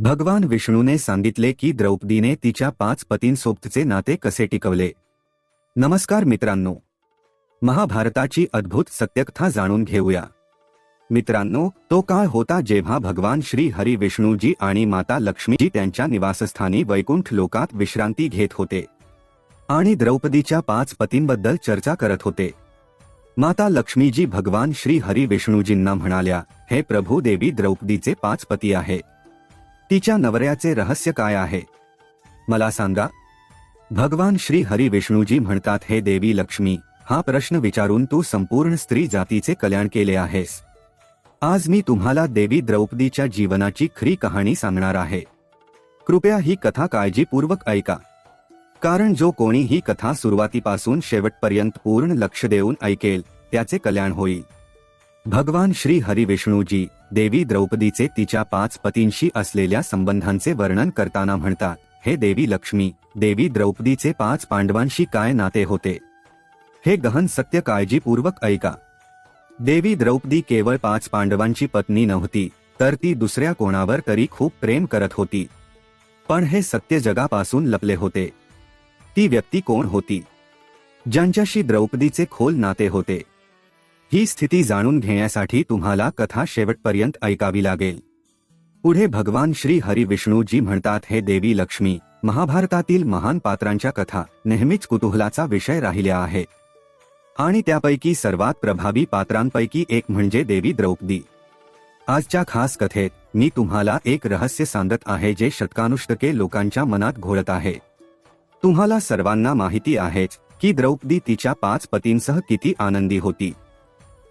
भगवान विष्णूने सांगितले की द्रौपदीने तिच्या पाच पतींसोबतचे नाते कसे टिकवले? नमस्कार मित्रांनो. महाभारताची अद्भुत सत्यकथा जाणून घेऊया. मित्रांनो तो काळ होता जेव्हा भगवान श्री हरी विष्णूजी आणि माता लक्ष्मीजी त्यांच्या निवासस्थानी वैकुंठ लोकात विश्रांती घेत होते. आणि द्रौपदीच्या पाच पतींबद्दल चर्चा करत होते. माता लक्ष्मीजी भगवान श्री हरी विष्णूजींना म्हणाल्या हे प्रभू देवी द्रौपदीचे पाच पती आहे. तिच्या नवऱ्याचे रहस्य काय आहे? मला सांगा. भगवान श्री हरी विष्णूजी म्हणतात हे देवी लक्ष्मी हा प्रश्न विचारून तू संपूर्ण स्त्री जातीचे कल्याण केले आहेस. आज मी तुम्हाला देवी द्रौपदीच्या जीवनाची खरी कहाणी सांगणार आहे. कृपया ही कथा काळजीपूर्वक ऐका. कारण जो कोणी ही कथा सुरुवातीपासून शेवटपर्यंत पूर्ण लक्ष देऊन ऐकेल त्याचे कल्याण होईल. भगवान श्री हरी विष्णूजी देवी द्रौपदीचे तिच्या पाच पतींशी असलेल्या संबंधांचे वर्णन करताना म्हणतात हे देवी लक्ष्मी देवी द्रौपदीचे पाच पांडवांशी काय नाते होते? हे गहन सत्य काळजीपूर्वक ऐका. देवी द्रौपदी केवळ पाच पांडवांची पत्नी नव्हती तर ती दुसऱ्या कोणावर तरी खूप प्रेम करत होती. पण हे सत्य जगापासून लपले होते. ती व्यक्ती कोण होती? ज्यांच्याशी द्रौपदीचे खोल नाते होते? ही स्थिती जाणून घेण्यासाठी तुम्हाला कथा शेवटपर्यंत ऐकावी लागेल. पुढे भगवान श्री हरी विष्णूजी म्हणतात हे देवी लक्ष्मी महाभारतातील महान पात्रांच्या कथा नेहमीच कुतूहलाचा विषय राहिल्या आहेत. आणि त्यापैकी सर्वात प्रभावी पात्रांपैकी एक म्हणजे देवी द्रौपदी. आजच्या खास कथेत मी तुम्हाला एक रहस्य सांगत आहे जे शतकानुष्टके लोकांच्या मनात घोळत आहे. तुम्हाला सर्वांना माहिती आहेच की द्रौपदी तिच्या पाच पतींसह किती आनंदी होती.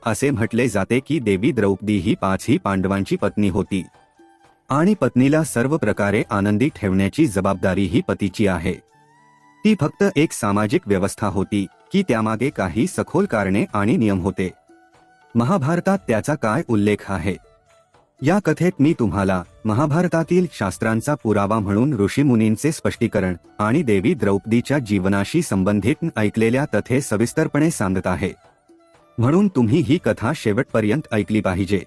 असे म्हटले जाते की देवी द्रौपदी ही पाचही पांडवांची पत्नी होती. आणि पत्नीला सर्व प्रकारे आनंदी ठेवण्याची जबाबदारी ही पतीची आहे. ती फक्त एक सामाजिक व्यवस्था होती की त्यामागे काही सखोल कारणे आणि नियम होते. महाभारतात त्याचा काय उल्लेख आहे? या कथेत मी तुम्हाला महाभारतातील शास्त्रांचा पुरावा म्हणून ऋषीमुनींचे स्पष्टीकरण आणि देवी द्रौपदीच्या जीवनाशी संबंधित ऐकलेल्या तथे सविस्तरपणे सांगत आहे. म्हणून तुम्ही ही कथा शेवटपर्यंत ऐकली पाहिजे.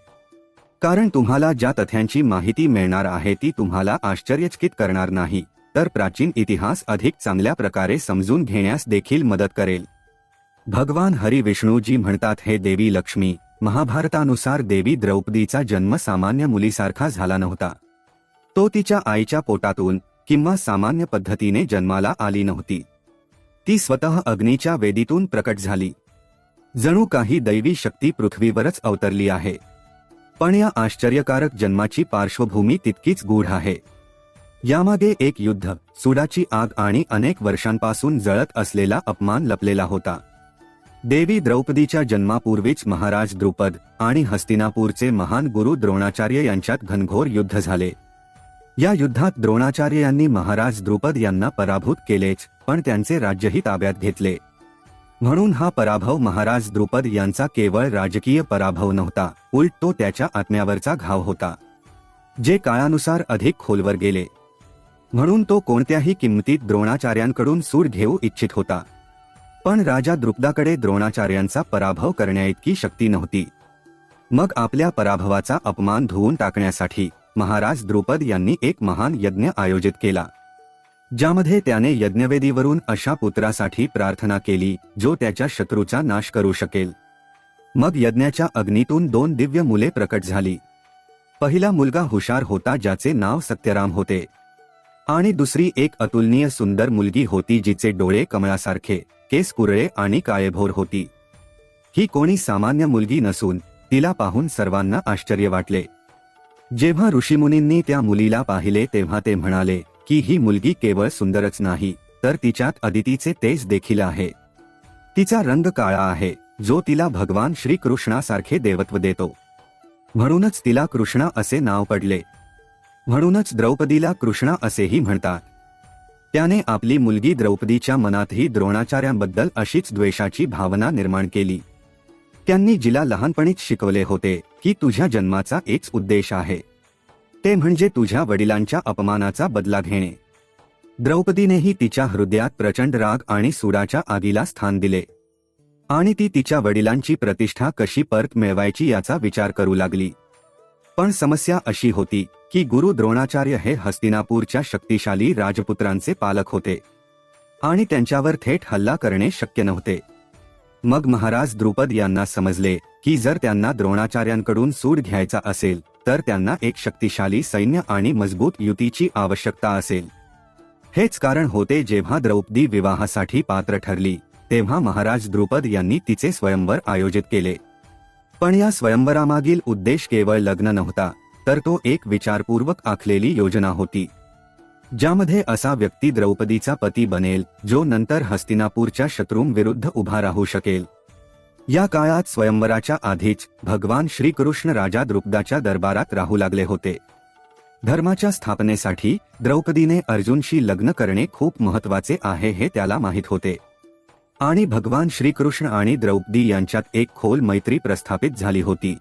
कारण तुम्हाला ज्या तथ्यांची माहिती मिळणार आहे ती तुम्हाला आश्चर्यचकित करणार नाही तर प्राचीन इतिहास अधिक चांगल्या प्रकारे समजून घेण्यास देखील मदत करेल. भगवान हरी विष्णूजी म्हणतात हे देवी लक्ष्मी महाभारतानुसार देवी द्रौपदीचा जन्म सामान्य मुलीसारखा झाला नव्हता. तो तिच्या आईच्या पोटातून किंवा सामान्य पद्धतीने जन्माला आली नव्हती. ती स्वतः अग्नीच्या वेदीतून प्रकट झाली. जणू काही दैवी शक्ती पृथ्वीवरच अवतरली आहे. पण या आश्चर्यकारक जन्माची पार्श्वभूमी तितकीच गूढ आहे. यामागे एक युद्ध सुडाची आग आणि अनेक वर्षांपासून जळत असलेला अपमान लपलेला होता. देवी द्रौपदीच्या जन्मापूर्वीच महाराज द्रुपद आणि हस्तिनापूरचे महान गुरु द्रोणाचार्य यांच्यात घनघोर युद्ध झाले. या युद्धात द्रोणाचार्य यांनी महाराज द्रुपद यांना पराभूत केलेच पण त्यांचे राज्यही ताब्यात घेतले. म्हणून हा पराभव महाराज द्रुपद यांचा केवळ राजकीय पराभव नव्हता उलट तो त्याच्या आत्म्यावरचा घाव होता. जे काळानुसार अधिक खोलवर गेले. म्हणून तो कोणत्याही किंमतीत द्रोणाचार्यांकडून सूड घेऊ इच्छित होता. पण राजा द्रुपदाकडे द्रोणाचार्यांचा पराभव करण्याइतकी शक्ती नव्हती. मग आपल्या पराभवाचा अपमान धुवून टाकण्यासाठी महाराज द्रुपद यांनी एक महान यज्ञ आयोजित केला. ज्यामध्ये त्याने यज्ञवेदीवरून अशा पुत्रासाठी प्रार्थना केली जो त्याच्या शत्रूचा नाश करू शकेल. मग यज्ञाच्या अग्नीतून दोन दिव्य मुले प्रकट झाली. पहिला मुलगा हुशार होता ज्याचे नाव सत्यराम होते. आणि दुसरी एक अतुलनीय सुंदर मुलगी होती जिचे डोळे कमळासारखे केस कुरळे आणि काळेभोर होती. ही कोणी सामान्य मुलगी नसून तिला पाहून सर्वांना आश्चर्य वाटले. जेव्हा ऋषीमुनींनी त्या मुलीला पाहिले तेव्हा ते म्हणाले की ही मुलगी केवळ सुंदरच नाही तर तिच्यात अदितीचे तेज देखील आहे. तिचा रंग काळा आहे जो तिला भगवान श्रीकृष्णासारखे देवत्व देतो. म्हणूनच तिला कृष्णा असे नाव पडले. म्हणूनच द्रौपदीला कृष्णा असेही म्हणतात. त्याने आपली मुलगी द्रौपदीच्या मनातही द्रोणाचार्यांबद्दल अशीच द्वेषाची भावना निर्माण केली. त्यांनी जिला लहानपणीच शिकवले होते की तुझ्या जन्माचा एक उद्देश आहे. ते म्हणजे तुझ्या वडिलांच्या अपमानाचा बदला घेणे. द्रौपदीनेही तिच्या हृदयात प्रचंड राग आणि सुडाच्या आगीला स्थान दिले. आणि ती तिच्या वडिलांची प्रतिष्ठा कशी परत मिळवायची याचा विचार करू लागली. पण समस्या अशी होती की गुरु द्रोणाचार्य हे हस्तिनापूरच्या शक्तिशाली राजपुत्रांचे पालक होते. आणि त्यांच्यावर थेट हल्ला करणे शक्य नव्हते. मग महाराज द्रुपद यांना समजले की जर त्यांना द्रोणाचार्यांकडून सूड घ्यायचा असेल तर त्यांना एक शक्तिशाली सैन्य आणि मजबूत युतीची आवश्यकता असेल. हेच कारण होते जेव्हा द्रौपदी विवाहासाठी पात्र ठरली तेव्हा महाराज द्रुपद यांनी तिचे स्वयंवर आयोजित केले. पण या स्वयंवरामागील उद्देश केवळ लग्न नव्हता तर तो एक विचारपूर्वक आखलेली योजना होती. ज्यामध्ये असा व्यक्ती द्रौपदीचा पती बनेल जो नंतर हस्तिनापूरच्या शत्रूंविरुद्ध उभा राहू शकेल. या काळात स्वयंवराच्या आधीच भगवान श्रीकृष्ण राजा द्रुपदाच्या दरबारात राहू लागले होते. धर्माच्या स्थापनेसाठी द्रौपदीने अर्जुनशी लग्न करणे खूप महत्त्वाचे आहे हे त्याला माहीत होते. आणि भगवान श्रीकृष्ण आणि द्रौपदी यांच्यात एक खोल मैत्री प्रस्थापित झाली होती.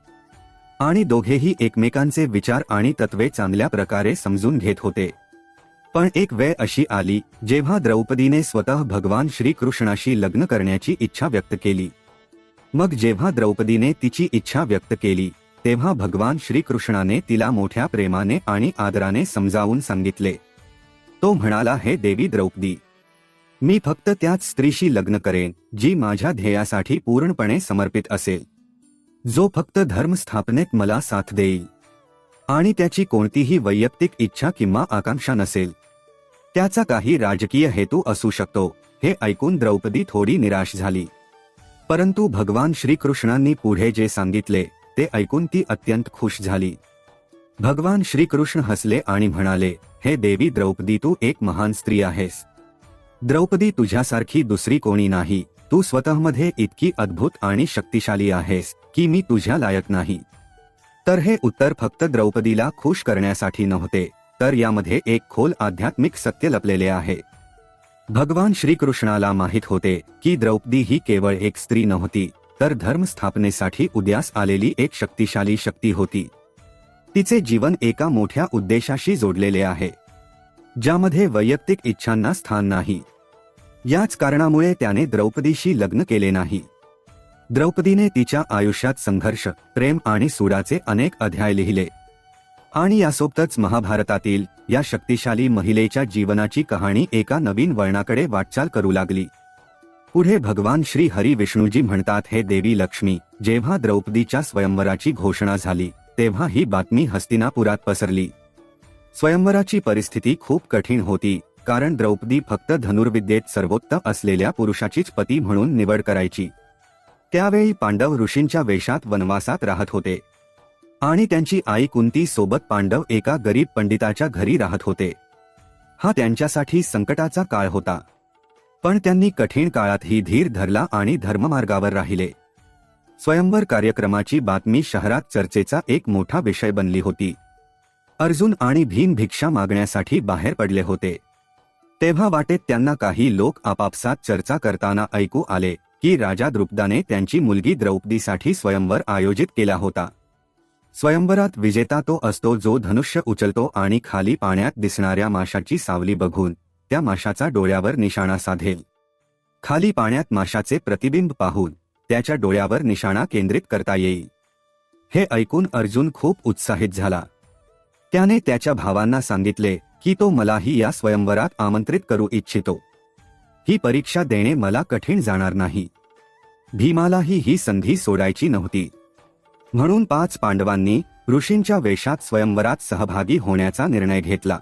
आणि दोघेही एकमेकांचे विचार आणि तत्वे चांगल्या प्रकारे समजून घेत होते. पण एक वेळ अशी आली जेव्हा द्रौपदीने स्वतः भगवान श्रीकृष्णाशी लग्न करण्याची इच्छा व्यक्त केली. मग जेव्हा द्रौपदीने तिची इच्छा व्यक्त केली तेव्हा भगवान श्रीकृष्णाने तिला मोठ्या प्रेमाने आणि आदराने समजावून सांगितले. तो म्हणाला हे देवी द्रौपदी मी फक्त त्याच स्त्रीशी लग्न करेन जी माझ्या ध्येयासाठी पूर्णपणे समर्पित असेल. जो फक्त धर्म स्थापनेत मला साथ देईल. आणि त्याची कोणतीही वैयक्तिक इच्छा किंवा आकांक्षा नसेल. त्याचा काही राजकीय हेतू असू शकतो. हे ऐकून द्रौपदी थोडी निराश झाली. परंतु भगवान श्रीकृष्णांनी पुढे जे सांगितले ते ऐकून ती अत्यंत खुश झाली. भगवान श्रीकृष्ण हसले आणि म्हणाले हे देवी द्रौपदी तू एक महान स्त्री आहेस. द्रौपदी तुझ्यासारखी दुसरी कोणी नाही. तू स्वतःमध्ये इतकी अद्भुत आणि शक्तिशाली आहेस की मी तुझ्या लायक नाही. तर हे उत्तर फक्त द्रौपदीला खुश करण्यासाठी नव्हते. तर यामध्ये एक खोल आध्यात्मिक सत्य लपलेले आहे. भगवान श्रीकृष्णाला माहीत होते की द्रौपदी ही केवळ एक स्त्री नव्हती तर धर्म स्थापनेसाठी उद्यास आलेली एक शक्तिशाली शक्ती होती. तिचे जीवन एका मोठ्या उद्देशाशी जोडलेले आहे. ज्यामध्ये वैयक्तिक इच्छांना स्थान नाही. याच कारणामुळे त्याने द्रौपदीशी लग्न केले नाही. द्रौपदीने तिच्या आयुष्यात संघर्ष प्रेम आणि सुडाचे अनेक अध्याय लिहिले. आणि यासोबतच महाभारतातील या शक्तिशाली महिलेच्या जीवनाची कहाणी एका नवीन वळणाकडे वाटचाल करू लागली. पुढे भगवान श्री हरी विष्णूजी म्हणतात हे देवी लक्ष्मी जेव्हा द्रौपदीच्या स्वयंवराची घोषणा झाली तेव्हा ही बातमी हस्तिनापुरात पसरली. स्वयंवराची परिस्थिती खूप कठीण होती कारण द्रौपदी फक्त धनुर्विद्येत सर्वोत्तम असलेल्या पुरुषाचीच पती म्हणून निवड करायची. त्यावेळी पांडव ऋषींच्या वेशात वनवासात राहत होते. आणि त्यांची आई कुंती सोबत पांडव एका गरीब पंडिताच्या घरी राहत होते. हा त्यांच्यासाठी संकटाचा काळ होता. पण त्यांनी कठीण काळातही धीर धरला आणि धर्ममार्गावर राहिले. स्वयंवर कार्यक्रमाची बातमी शहरात चर्चेचा एक मोठा विषय बनली होती. अर्जुन आणि भीम भिक्षा मागण्यासाठी बाहेर पडले होते. तेव्हा वाटेत त्यांना काही लोक आपापसात चर्चा करताना ऐकू आले की राजा द्रुपदाने त्यांची मुलगी द्रौपदीसाठी स्वयंवर आयोजित केला होता. स्वयंवरात विजेता तो असतो जो धनुष्य उचलतो आणि खाली पाण्यात दिसणाऱ्या माशाची सावली बघून त्या माशाचा डोळ्यावर निशाणा साधेल. खाली पाण्यात माशाचे प्रतिबिंब पाहून त्याच्या डोळ्यावर निशाणा केंद्रित करता येईल. हे ऐकून अर्जुन खूप उत्साहित झाला. त्याने त्याच्या भावांना सांगितले की तो मलाही या स्वयंवरात आमंत्रित करू इच्छितो. ही परीक्षा देणे मला कठीण जाणार नाही. भीमालाही ही संधी सोडायची नव्हती. म्हणून पाच पांडवांनी ऋषींच्या वेशात स्वयंवरात सहभागी होण्याचा निर्णय घेतला.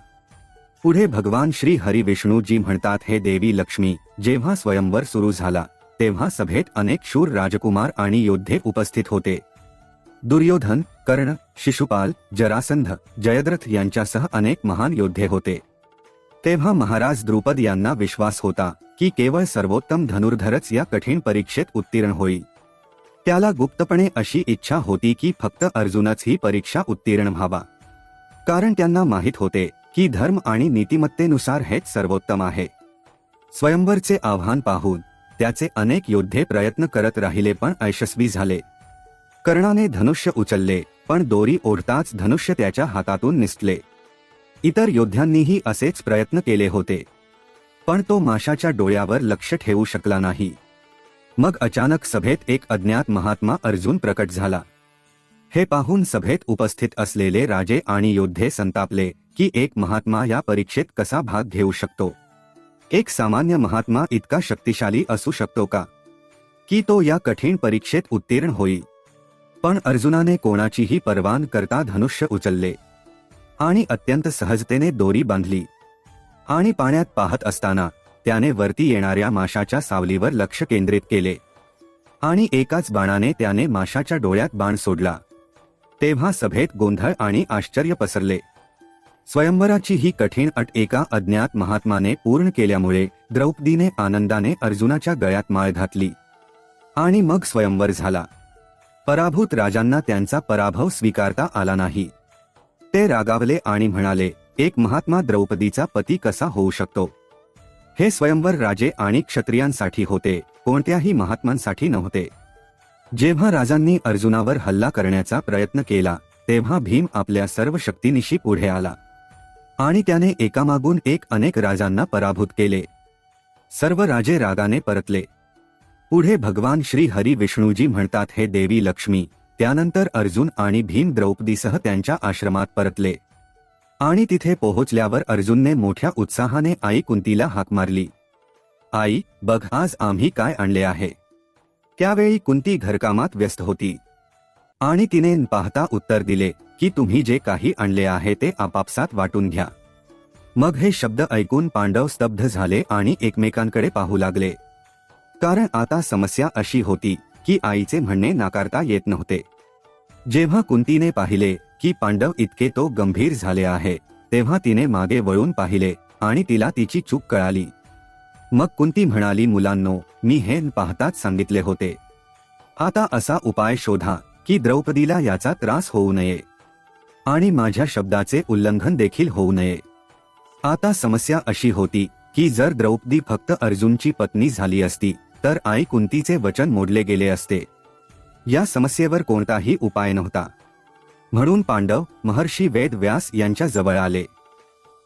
पुढे भगवान श्री हरी विष्णूजी म्हणतात हे देवी लक्ष्मी जेव्हा स्वयंवर सुरू झाला तेव्हा सभेत अनेक शूर राजकुमार आणि योद्धे उपस्थित होते. दुर्योधन कर्ण शिशुपाल जरासंध जयद्रथ यांच्यासह अनेक महान योद्धे होते. तेव्हा महाराज द्रुपद यांना विश्वास होता की केवळ सर्वोत्तम धनुर्धरच या कठीण परीक्षेत उत्तीर्ण होईल. त्याला गुप्तपणे अशी इच्छा होती की फक्त अर्जुनच ही परीक्षा उत्तीर्ण व्हावा. कारण त्यांना माहीत होते की धर्म आणि नीतिमत्तेनुसार हेच सर्वोत्तम आहे. स्वयंवरचे आव्हान पाहून त्याचे अनेक योद्धे प्रयत्न करत राहिले पण यशस्वी झाले. कर्णाने धनुष्य उचलले पण दोरी ओढताच धनुष्य त्याच्या हातातून निसटले. इतर योद्ध्यांनीही असेच प्रयत्न केले होते. पण तो माशाच्या डोळ्यावर लक्ष ठेवू शकला नाही. मग अचानक सभेत एक अज्ञात महात्मा अर्जुन प्रकट झाला. हे पाहून सभेत उपस्थित असलेले राजे आणि योद्धे संतापले की एक महात्मा या परीक्षेत कसा भाग घेऊ शकतो? एक सामान्य महात्मा इतका शक्तिशाली असू शकतो का? की तो या कठीण परीक्षेत उत्तीर्ण होईल? पण अर्जुनाने कोणाचीही परवान करता धनुष्य उचलले. आणि अत्यंत सहजतेने दोरी बांधली. आणि पाण्यात पाहत असताना त्याने वरती येणाऱ्या माशाच्या सावलीवर लक्ष केंद्रित केले. आणि एकाच बाणाने त्याने माशाच्या डोळ्यात बाण सोडला. तेव्हा सभेत गोंधळ आणि आश्चर्य पसरले. स्वयंवराची ही कठीण अट एका अज्ञात महात्माने पूर्ण केल्यामुळे द्रौपदीने आनंदाने अर्जुनाच्या गळ्यात माळ घातली. आणि मग स्वयंवर झाला. पराभूत राजांना त्यांचा पराभव स्वीकारता आला नाही. ते रागावले आणि म्हणाले एक महात्मा द्रौपदीचा पती कसा होऊ शकतो? हे स्वयंवर राजे आणि क्षत्रियांसाठी होते कोणत्याही महात्मांसाठी नव्हते. जेव्हा राजांनी अर्जुनावर हल्ला करण्याचा प्रयत्न केला तेव्हा भीम आपल्या सर्व शक्तीनिशी पुढे आला. आणि त्याने एकामागून एक अनेक राजांना पराभूत केले. सर्व राजे रागाने परतले. पुढे भगवान श्री हरी विष्णूजी म्हणतात हे देवी लक्ष्मी. त्यानंतर अर्जुन आणि भीम द्रौपदीसह त्यांच्या आश्रमात परतले. आणि तिथे पोहोचल्यावर अर्जुनने मोठ्या उत्साहाने आई कुंतीला हाक मारली. आई बघ आज आम्ही काय आणले आहे. त्यावेळी कुंती घरकामात व्यस्त होती. आणि तिने पाहता उत्तर दिले की तुम्ही जे काही आणले आहे ते आपापसात वाटून घ्या. मग हे शब्द ऐकून पांडव स्तब्ध झाले आणि एकमेकांकडे पाहू लागले. कारण आता समस्या अशी होती की आईचे म्हणणे नाकारता येत नव्हते. जेव्हा कुंतीने पाहिले की पांडव इतके तो गंभीर झाले आहे. तेव्हा तिने मागे वळून पाहिले आणि तिला तिची चूक कळाली. मग कुंती म्हणाली मुलांनो मी हे पाहताच सांगितले होते. आता असा उपाय शोधा की द्रौपदीला याचा त्रास होऊ नये आणि माझ्या शब्दाचे उल्लंघन देखील होऊ नये. आता समस्या अशी होती की जर द्रौपदी फक्त अर्जुनची पत्नी झाली असती तर आई कुंतीचे वचन मोडले गेले असते. या समस्येवर कोणताही उपाय नव्हता. म्हणून पांडव महर्षी वेद व्यास यांच्या जवळ आले.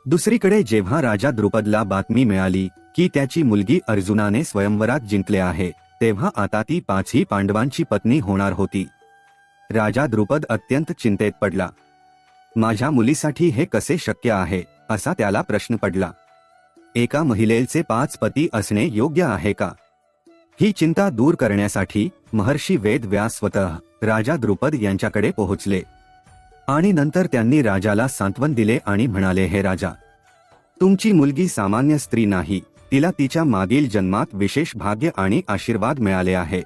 दुसरीकडे जेव्हा राजा द्रुपदला बातमी मिळाली की त्याची मुलगी अर्जुनाने स्वयंवरात जिंकले आहे तेव्हा आता ती पाचही पांडवांची पत्नी होणार होती. राजा द्रुपद अत्यंत चिंतेत पडला. माझ्या मुलीसाठी हे कसे शक्य आहे? असा त्याला प्रश्न पडला. एका महिलेचे पाच पती असणे योग्य आहे का? ही चिंता दूर करण्यासाठी महर्षी वेद व्यास स्वतः राजा द्रुपद यांच्याकडे पोहोचले. आणि नंतर त्यांनी राजाला सांत्वन दिले आणि म्हणाले हे राजा तुमची मुलगी सामान्य स्त्री नाही. तिला तिच्या मागील जन्मात विशेष भाग्य आणि आशीर्वाद मिळाले आहे.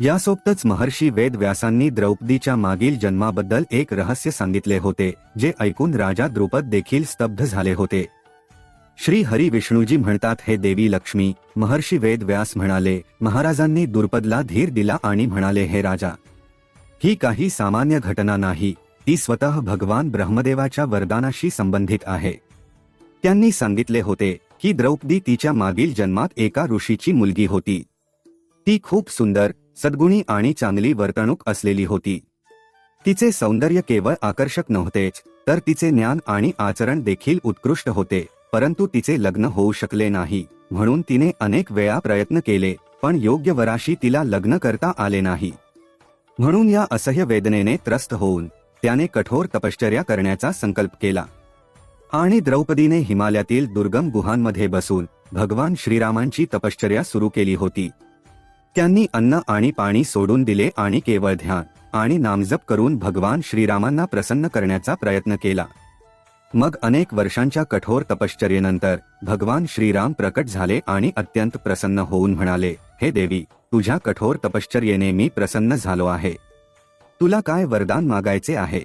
यासोबतच महर्षी वेद व्यासांनी द्रौपदीच्या मागील जन्माबद्दल एक रहस्य सांगितले होते जे ऐकून राजा द्रुपद देखील स्तब्ध झाले होते. श्री हरी विष्णूजी म्हणतात हे देवी लक्ष्मी महर्षी वेद व्यास म्हणाले महाराजांनी दुर्पदला धीर दिला आणि म्हणाले हे राजा ही काही सामान्य घटना नाही. ती स्वतः भगवान ब्रह्मदेवाच्या वरदानाशी संबंधित आहे. त्यांनी सांगितले होते की द्रौपदी तिच्या मागील जन्मात एका ऋषीची मुलगी होती. ती खूप सुंदर सद्गुणी आणि चांगली वर्तणूक असलेली होती. तिचे सौंदर्य केवळ आकर्षक नव्हतेच तर तिचे ज्ञान आणि आचरण देखील उत्कृष्ट होते परंतु तिचे लग्न होऊ शकले नाही म्हणून तिने अनेक वेळा प्रयत्न केले पण योग्य वराशी तिला लग्न करता आले नाही. म्हणून या असह्य वेदनेने त्रस्त होऊन त्याने कठोर तपश्चर्या करण्याचा संकल्प केला. आणि द्रौपदीने हिमालयातील दुर्गम गुहांमध्ये बसून भगवान श्रीरामांची तपश्चर्या सुरू केली होती. त्यांनी अन्न आणि पाणी सोडून दिले आणि केवळ ध्यान आणि नामजप करून भगवान श्रीरामांना प्रसन्न करण्याचा प्रयत्न केला. मग अनेक वर्षांच्या कठोर तपश्चर्येनंतर भगवान श्रीराम प्रकट झाले आणि अत्यंत प्रसन्न होऊन म्हणाले हे देवी तुझ्या कठोर तपश्चर्येने मी प्रसन्न झालो आहे. तुला काय वरदान मागायचे आहे?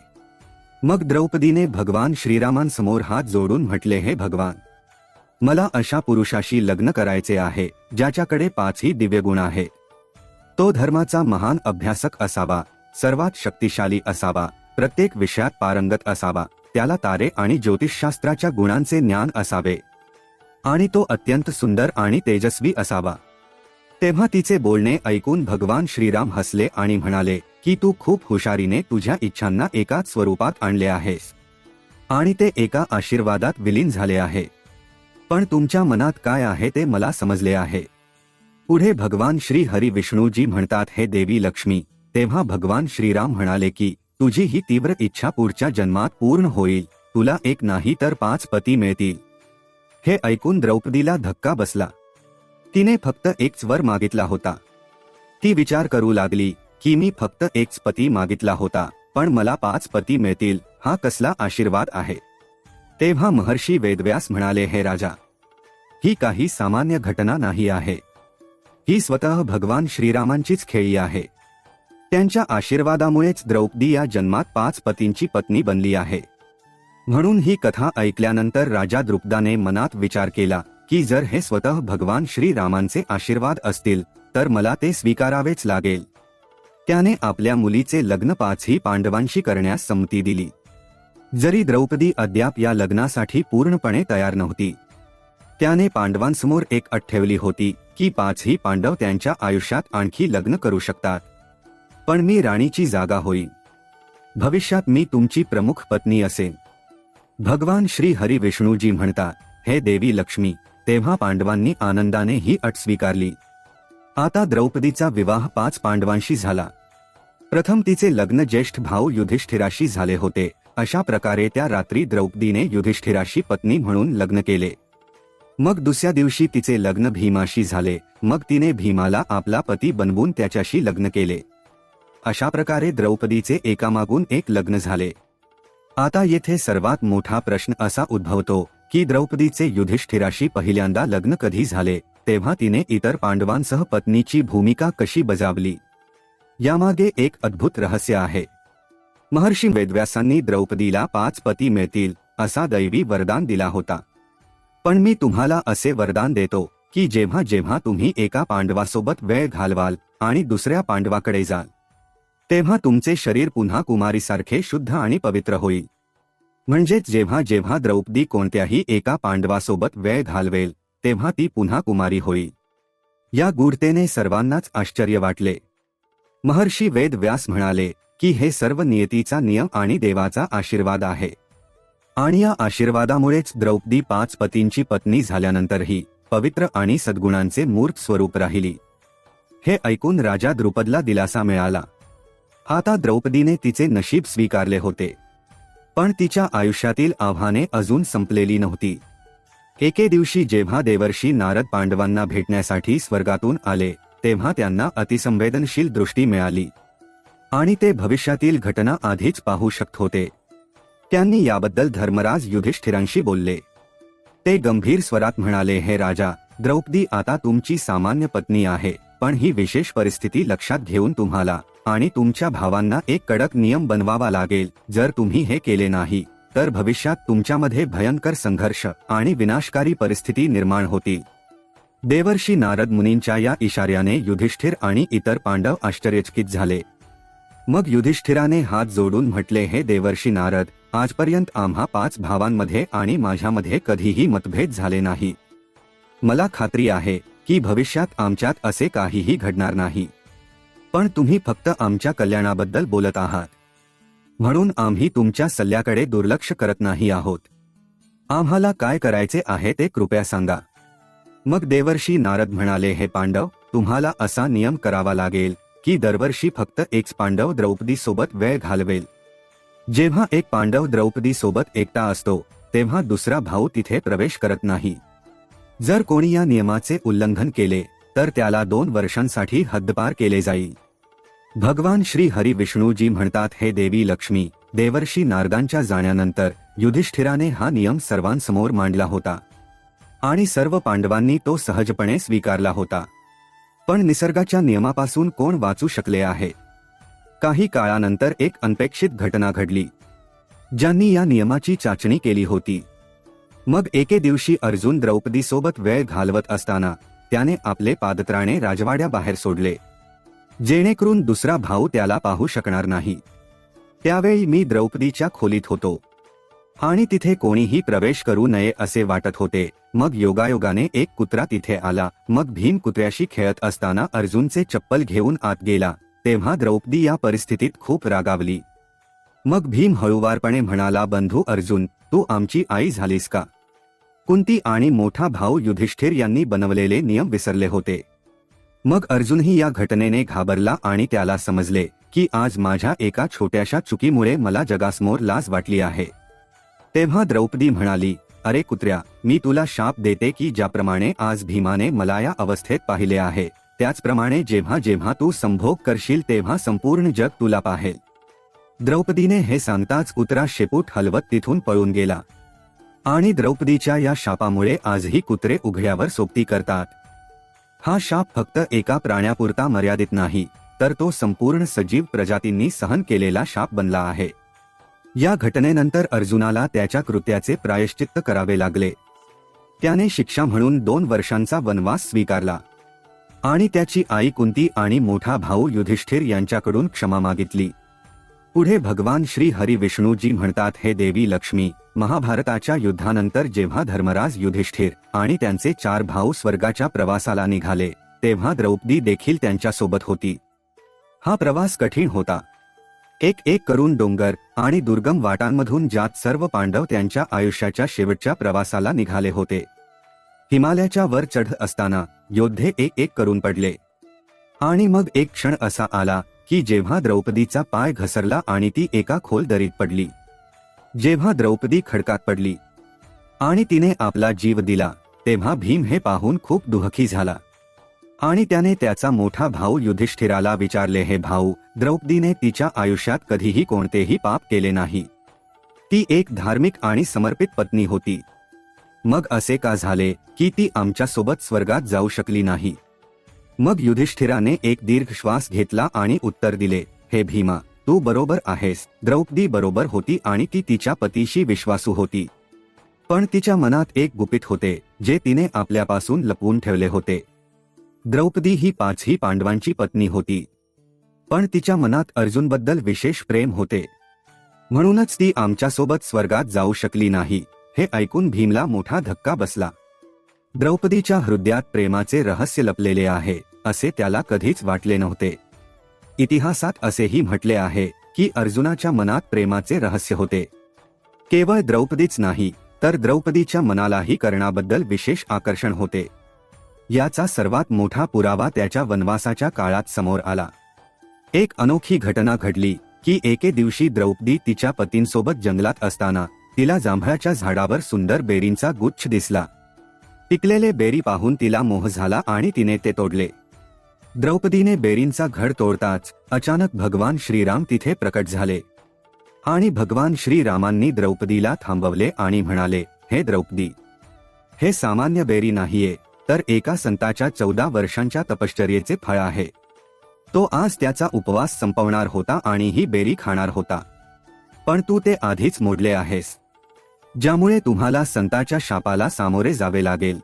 मग द्रौपदीने भगवान श्रीरामांसमोर हात जोडून म्हटले हे भगवान मला अशा पुरुषाशी लग्न करायचे आहे ज्याच्याकडे पाचही दिव्यगुण आहे. तो धर्माचा महान अभ्यासक असावा सर्वात शक्तिशाली असावा प्रत्येक विषयात पारंगत असावा त्याला तारे आणि ज्योतिषशास्त्राच्या गुणांचे ज्ञान असावे. आणि तो अत्यंत सुंदर आणि तेजस्वी असावा. तेव्हा तिचे बोलणे ऐकून भगवान श्रीराम हसले आणि म्हणाले की तू खूप हुशारीने तुझ्या इच्छांना एकाच स्वरूपात आणले आहेस. आणि ते एका आशीर्वादात विलीन झाले आहे. पण तुमच्या मनात काय आहे ते मला समजले आहे. पुढे भगवान श्री हरी विष्णूजी म्हणतात हे देवी लक्ष्मी तेव्हा भगवान श्रीराम म्हणाले की तुझी ही तीव्र इच्छा पुढच्या जन्मात पूर्ण होईल तुला एक नाही तर पाच पती मिळतील. हे ऐकून द्रौपदीला धक्का बसला. तिने फक्त एक स्वर मागितला होता. ती विचार करू लागली की मी फक्त एकच पती मागितला होता पण मला पाच पती मिळतील हा कसला आशीर्वाद आहे? तेव्हा महर्षी वेदव्यास म्हणाले हे राजा ही काही सामान्य घटना नाही आहे. ही स्वतः भगवान श्रीरामांचीच खेळी आहे. त्यांच्या आशीर्वादामुळेच द्रौपदी या जन्मात पाच पतींची पत्नी बनली आहे. म्हणून ही कथा ऐकल्यानंतर राजा द्रुपदाने मनात विचार केला की जर हे स्वतः भगवान श्रीरामांचे आशीर्वाद असतील तर मला ते स्वीकारावेच लागेल. त्याने आपल्या मुलीचे लग्न पाचही पांडवांशी करण्यास संमती दिली. जरी द्रौपदी अद्याप या लग्नासाठी पूर्णपणे तयार नव्हती. त्याने पांडवांसमोर एक अट ठेवली होती की पाचही पांडव त्यांच्या आयुष्यात आणखी लग्न करू शकतात. पण मी राणीची जागा होई. भविष्यात मी तुमची प्रमुख पत्नी असेन. भगवान श्री हरी विष्णूजी म्हणतात हे देवी लक्ष्मी. तेव्हा पांडवांनी आनंदाने ही अट स्वीकारली. आता द्रौपदीचा विवाह पाच पांडवांशी झाला. प्रथम तिचे लग्न ज्येष्ठ भाऊ युधिष्ठिराशी झाले होते. अशा प्रकारे त्या रात्री द्रौपदीने युधिष्ठिराशी पत्नी म्हणून लग्न केले. मग दुसऱ्या दिवशी तिचे लग्न भीमाशी झाले. मग तिने भीमाला आपला पती बनवून त्याच्याशी लग्न केले. अशा प्रकारे द्रौपदीचे एकामागून एक लग्न झाले. आता येथे सर्वात मोठा प्रश्न असा उद्भवतो की द्रौपदीचे युधिष्ठिराशी पहिल्यांदा लग्न कधी झाले? तेव्हा तिने इतर पांडवांसह पत्नीची भूमिका कशी बजावली? यामागे एक अद्भुत रहस्य आहे. महर्षी वेदव्यासांनी द्रौपदीला पाच पती मिळतील असा दैवी वरदान दिला होता. पण मी तुम्हाला असे वरदान देतो की जेव्हा जेव्हा तुम्ही एका पांडवासोबत वेळ घालवाल आणि दुसऱ्या पांडवाकडे जाल तेव्हा तुमचे शरीर पुन्हा कुमारीसारखे शुद्ध आणि पवित्र होईल. म्हणजेच जेव्हा जेव्हा द्रौपदी कोणत्याही एका पांडवासोबत वेळ घालवेल तेव्हा ती पुन्हा कुमारी होईल या गूढतेने सर्वांनाच आश्चर्य वाटले. महर्षी वेद व्यास म्हणाले की हे सर्व नियतीचा नियम आणि देवाचा आशीर्वाद आहे. आणि या आशीर्वादामुळेच द्रौपदी पाच पतींची पत्नी झाल्यानंतरही पवित्र आणि सद्गुणांचे मूर्त स्वरूप राहिली. हे ऐकून राजा द्रुपदला दिलासा मिळाला. आता द्रौपदीने तिचे नशीब स्वीकारले होते. पण तिच्या आयुष्यातील आव्हाने अजून संपलेली नव्हती. एके दिवशी जेव्हा देवर्षी नारद पांडवांना भेटण्यासाठी स्वर्गातून आले तेव्हा त्यांना अतिसंवेदनशील दृष्टी मिळाली. आणि ते भविष्यातील घटना आधीच पाहू शकत होते. त्यांनी याबद्दल धर्मराज युधिष्ठिरांशी बोलले. ते गंभीर स्वरात म्हणाले हे राजा द्रौपदी आता तुमची सामान्य पत्नी आहे पण ही विशेष परिस्थिती लक्षात घेऊन तुम्हाला आणि तुमच्या भावांना एक कडक नियम बनवावा लागेल जर तुम्ही हे केले नाही. तर भविष्यात तुमच्यामध्ये भयंकर संघर्ष आणि विनाशकारी परिस्थिती निर्माण होती देवर्षी नारद मुनींच्या या इशाऱ्याने युधिष्ठिर आणि इतर पांडव आश्चर्यचकित झाले. मग युधिष्ठिराने हात जोडून म्हटले हे देवर्षी नारद आजपर्यंत आम्हा पाच भावांमध्ये आणि माझ्यामध्ये कधीही मतभेद झाले नाही. मला खात्री आहे की भविष्यात आमच्यात असे काहीही घडणार नाही. पण तुम्ही फक्त आमच्या कल्याणाबद्दल बोलत आहात. म्हणून आम्ही तुमच्या सल्ल्याकडे दुर्लक्ष करत नाही आहोत. आम्हाला काय करायचे आहे ते कृपया सांगा. मग देवर्षी नारद म्हणाले हे पांडव तुम्हाला असा नियम करावा लागेल की दरवर्षी फक्त एक पांडव द्रौपदी सोबत वेळ घालवेल. जेव्हा एक पांडव द्रौपदी सोबत एकटा असतो तेव्हा दुसरा भाऊ तिथे प्रवेश करत नाही. जर कोणी या नियमाचे उल्लंघन केले तर त्याला दोन वर्षांसाठी हद्दपार केले जाईल. भगवान श्री हरी विष्णूजी म्हणतात हे देवी लक्ष्मी देवर्षी नारदांच्या जाण्यानंतर युधिष्ठिराने हा नियम सर्वांसमोर मांडला होता. आणि सर्व पांडवांनी तो सहजपणे स्वीकारला होता. पण निसर्गाच्या नियमापासून कोण वाचू शकले आहे? काही काळानंतर एक अनपेक्षित घटना घडली. ज्यांनी या नियमाची चाचणी केली होती. मग एके दिवशी अर्जुन द्रौपदीसोबत वेळ घालवत असताना त्याने आपले पादत्राणे राजवाड्याबाहेर सोडले. जेणेकरून दुसरा भाऊ त्याला पाहू शकणार नाही. त्यावेळी मी द्रौपदीच्या खोलीत होतो. आणि तिथे कोणीही प्रवेश करू नये असे वाटत होते. मग योगायोगाने एक कुत्रा तिथे आला. मग भीम कुत्र्याशी खेळत असताना अर्जुनचे चप्पल घेऊन आत गेला. तेव्हा द्रौपदी या परिस्थितीत खूप रागावली. मग भीम हळुवारपणे म्हणाला बंधू अर्जुन तू आमची आई झालीस का कुंती आणि मोठा भाऊ युधिष्ठिर यांनी बनवलेले नियम विसरले होते. मग अर्जुनही या घटनेने घाबरला आणि त्याला समजले की आज माझ्या एका छोट्याशा चुकीमुळे मला जगासमोर लाज वाटली आहे. तेव्हा द्रौपदी म्हणाली अरे कुत्र्या मी तुला शाप देते की ज्याप्रमाणे आज भीमाने मला या अवस्थेत पाहिले आहे त्याचप्रमाणे जेव्हा जेव्हा तू संभोग करशील तेव्हा संपूर्ण जग तुला पाहेल. द्रौपदीने हे सांगताच कुत्रा शेपूट हलवत तिथून पळून गेला. आणि द्रौपदीच्या या शापामुळे आजही कुत्रे उघड्यावर सोबती करतात. हा शाप फक्त एका प्राण्यापुरता मर्यादित नाही तर तो संपूर्ण सजीव प्रजातींनी सहन केलेला शाप बनला आहे. या घटनेनंतर अर्जुनाला त्याच्या कृत्याचे प्रायश्चित्त करावे लागले. त्याने शिक्षा म्हणून दोन वर्षांचा वनवास स्वीकारला. आणि त्याची आई कुंती आणि मोठा भाऊ युधिष्ठिर यांच्याकडून क्षमा मागितली. पुढे भगवान श्री हरी विष्णूजी म्हणतात हे देवी लक्ष्मी महाभारताच्या युद्धानंतर जेव्हा धर्मराज युधिष्ठिर आणि त्यांचे चार भाऊ स्वर्गाच्या प्रवासाला निघाले तेव्हा द्रौपदी देखील त्यांच्यासोबत होती. हा प्रवास कठीण होता. एक एक करून डोंगर आणि दुर्गम वाटांमधून जात सर्व पांडव त्यांच्या आयुष्याच्या शेवटच्या प्रवासाला निघाले होते. हिमालयाच्या वर चढ असताना योद्धे एक एक करून पडले. आणि मग एक क्षण असा आला की जेव्हा द्रौपदीचा पाय घसरला आणि ती एका खोल दरीत पडली. जेव्हा द्रौपदी खडकात पडली आणि तिने आपला जीव दिला तेव्हा भीम हे पाहून खूप दुःखी झाला. आणि त्याने त्याचा मोठा भाऊ युधिष्ठिराला विचारले हे भाऊ द्रौपदीने तिच्या आयुष्यात कधीही कोणतेही पाप केले नाही. ती एक धार्मिक आणि समर्पित पत्नी होती. मग असे का झाले की ती आमच्यासोबत स्वर्गात जाऊ शकली नाही? मग युधिष्ठिराने एक दीर्घ श्वास घेतला आणि उत्तर दिले हे भीमा तू बरोबर आहेस. द्रौपदी बरोबर होती आणि ती तिच्या पतीशी विश्वासू होती. पण तिच्या मनात एक गुपित होते जे तिने आपल्यापासून लपवून ठेवले होते. द्रौपदी ही पाचही पांडवांची पत्नी होती. पण तिच्या मनात अर्जुनबद्दल विशेष प्रेम होते. म्हणूनच ती आमच्यासोबत स्वर्गात जाऊ शकली नाही हे ऐकून भीमला मोठा धक्का बसला. द्रौपदीच्या हृदयात प्रेमाचे रहस्य लपलेले आहे असे त्याला कधीच वाटले नव्हते. इतिहासात असेही म्हटले आहे की अर्जुनाच्या मनात प्रेमाचे रहस्य होते. केवळ द्रौपदीच नाही तर द्रौपदीच्या मनालाही कर्णाबद्दल विशेष आकर्षण होते. याचा सर्वात मोठा पुरावा त्याच्या वनवासाच्या काळात समोर आला. एक अनोखी घटना घडली की एके दिवशी द्रौपदी तिच्या पतींसोबत जंगलात असताना तिला जांभळाच्या झाडावर सुंदर बेरींचा गुच्छ दिसला. पिकलेले बेरी पाहून तिला मोह झाला आणि तिने ते तोडले. द्रौपदीने बेरींचा घड तोडताच अचानक भगवान श्रीराम तिथे प्रकट झाले. आणि भगवान श्रीरामांनी द्रौपदीला थांबवले आणि म्हणाले हे द्रौपदी हे सामान्य बेरी नाहीये तर एका संताच्या चौदा वर्षांच्या तपश्चर्येचे फळ आहे. तो आज त्याचा उपवास संपवणार होता आणि ही बेरी खाणार होता. पण तू ते आधीच मोडले आहेस. ज्यामुळे तुम्हाला संताच्या शापाला सामोरे जावे लागेल.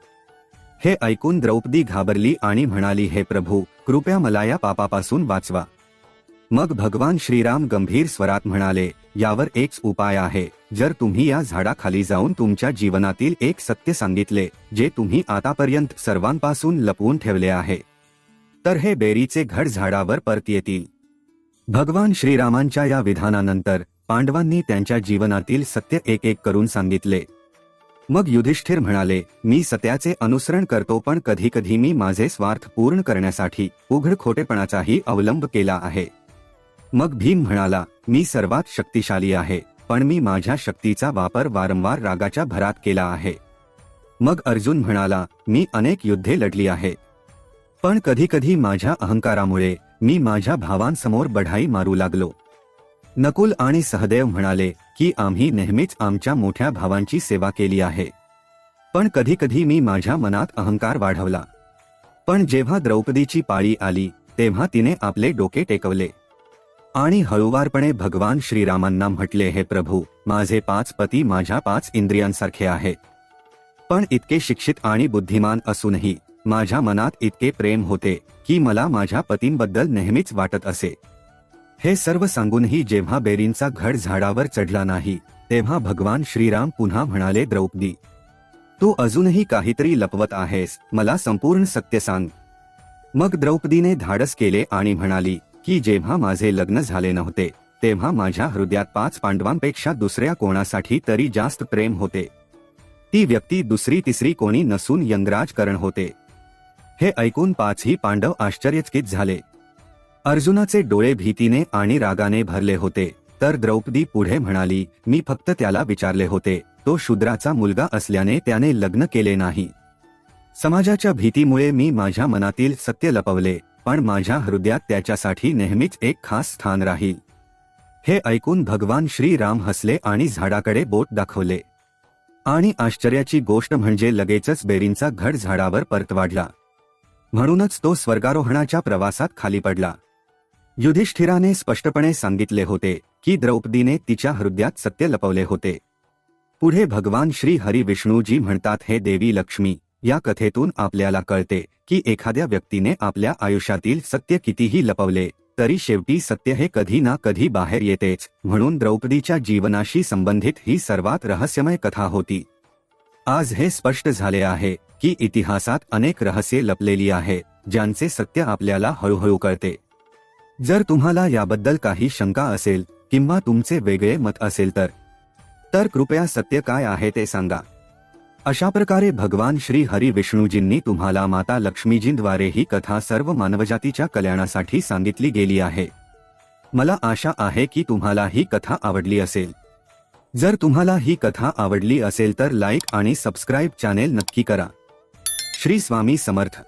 हे ऐकून द्रौपदी घाबरली आणि म्हणाली हे प्रभू कृपया मला या पापापासून वाचवा. मग भगवान श्रीराम गंभीर स्वरात म्हणाले यावर एक उपाय आहे जर तुम्ही या झाडाखाली जाऊन तुमच्या जीवनातील एक सत्य सांगितले जे तुम्ही आतापर्यंत सर्वांपासून लपवून ठेवले आहे. तर हे बेरीचे घड झाडावर परत येतील. भगवान श्रीरामांच्या या विधानानंतर पांडवांनी त्यांच्या जीवनातील सत्य एक एक करून सांगितले मग युधिष्ठिर म्हणाले मी सत्याचे अनुसरण करतो पण कधी कधी मी माझे स्वार्थ पूर्ण करण्यासाठी उघड खोटेपणाचाही अवलंब केला आहे. मग भीम म्हणाला मी सर्वात शक्तिशाली आहे पण मी माझ्या शक्तीचा वापर वारंवार रागाच्या भरात केला आहे. मग अर्जुन म्हणाला मी अनेक युद्धे लढली आहे पण कधी कधी माझ्या अहंकारामुळे मी माझ्या भावांसमोर बढाई मारू लागलो. नकुल आणि सहदेव म्हणाले की आम्ही नेहमीच आमच्या मोठ्या भावांची सेवा केली आहे. पण कधीकधी मी माझ्या मनात अहंकार वाढवला. पण जेव्हा द्रौपदीची पाळी आली तेव्हा तिने आपले डोके टेकवले. आणि हळुवारपणे भगवान श्रीरामांना म्हटले हे प्रभू माझे पाच पती माझ्या पाच इंद्रियांसारखे आहेत. पण इतके शिक्षित आणि बुद्धिमान असूनही माझ्या मनात इतके प्रेम होते की मला माझ्या पतींबद्दल नेहमीच वाटत असे. हे सर्व सांगूनही जेव्हा बेरींचा घड झाडावर चढला नाही तेव्हा भगवान श्रीराम पुन्हा म्हणाले द्रौपदी तू अजूनही काहीतरी लपवत आहेस मला संपूर्ण सत्य सांग. मग द्रौपदीने धाडस केले आणि म्हणाली की जेव्हा माझे लग्न झाले नव्हते तेव्हा माझ्या हृदयात पाच पांडवांपेक्षा दुसऱ्या कोणासाठी तरी जास्त प्रेम होते. ती व्यक्ती दुसरी तिसरी कोणी नसून यंगराज करण होते. हे ऐकून पाचही पांडव आश्चर्यचकित झाले. अर्जुनाचे डोळे भीतीने आणि रागाने भरले होते. तर द्रौपदी पुढे म्हणाली मी फक्त त्याला विचारले होते. तो शूद्राचा मुलगा असल्याने त्याने लग्न केले नाही. समाजाच्या भीतीमुळे मी माझ्या मनातील सत्य लपवले पण माझ्या हृदयात त्याच्यासाठी नेहमीच एक खास स्थान राहील हे ऐकून भगवान श्रीराम हसले आणि झाडाकडे बोट दाखवले. आणि आश्चर्याची गोष्ट म्हणजे लगेचच बेरींचा घड झाडावर परत वाढला म्हणूनच तो स्वर्गारोहणाच्या प्रवासात खाली पडला. युधिष्ठिराने स्पष्टपणे सांगितले होते की द्रौपदीने तिच्या हृदयात सत्य लपवले होते. पुढे भगवान श्री हरी विष्णूजी म्हणतात हे देवी लक्ष्मी या कथेतून आपल्याला कळते की एखाद्या व्यक्तीने आपल्या आयुष्यातील सत्य कितीही लपवले तरी शेवटी सत्य हे कधी ना कधी बाहेर येतेच म्हणून द्रौपदीच्या जीवनाशी संबंधित ही सर्वात रहस्यमय कथा होती. आज हे स्पष्ट झाले आहे की इतिहासात अनेक रहस्ये लपलेली आहे ज्यांचे सत्य आपल्याला हळूहळू कळते. जर तुम्हाला याबद्दल काही शंका असेल किंवा तुमचे वेगळे मत असेल तर तर कृपया सत्य काय आहे ते सांगा. अशा प्रकारे भगवान श्री हरी विष्णूजींनी तुम्हाला माता लक्ष्मीजींद्वारे ही कथा सर्व मानवजातीच्या कल्याणासाठी सांगितली गेली आहे. मला आशा आहे की तुम्हाला ही कथा आवडली असेल. जर तुम्हाला ही कथा आवडली असेल तर लाईक आणि सबस्क्राईब चॅनेल नक्की करा. श्री स्वामी समर्थ.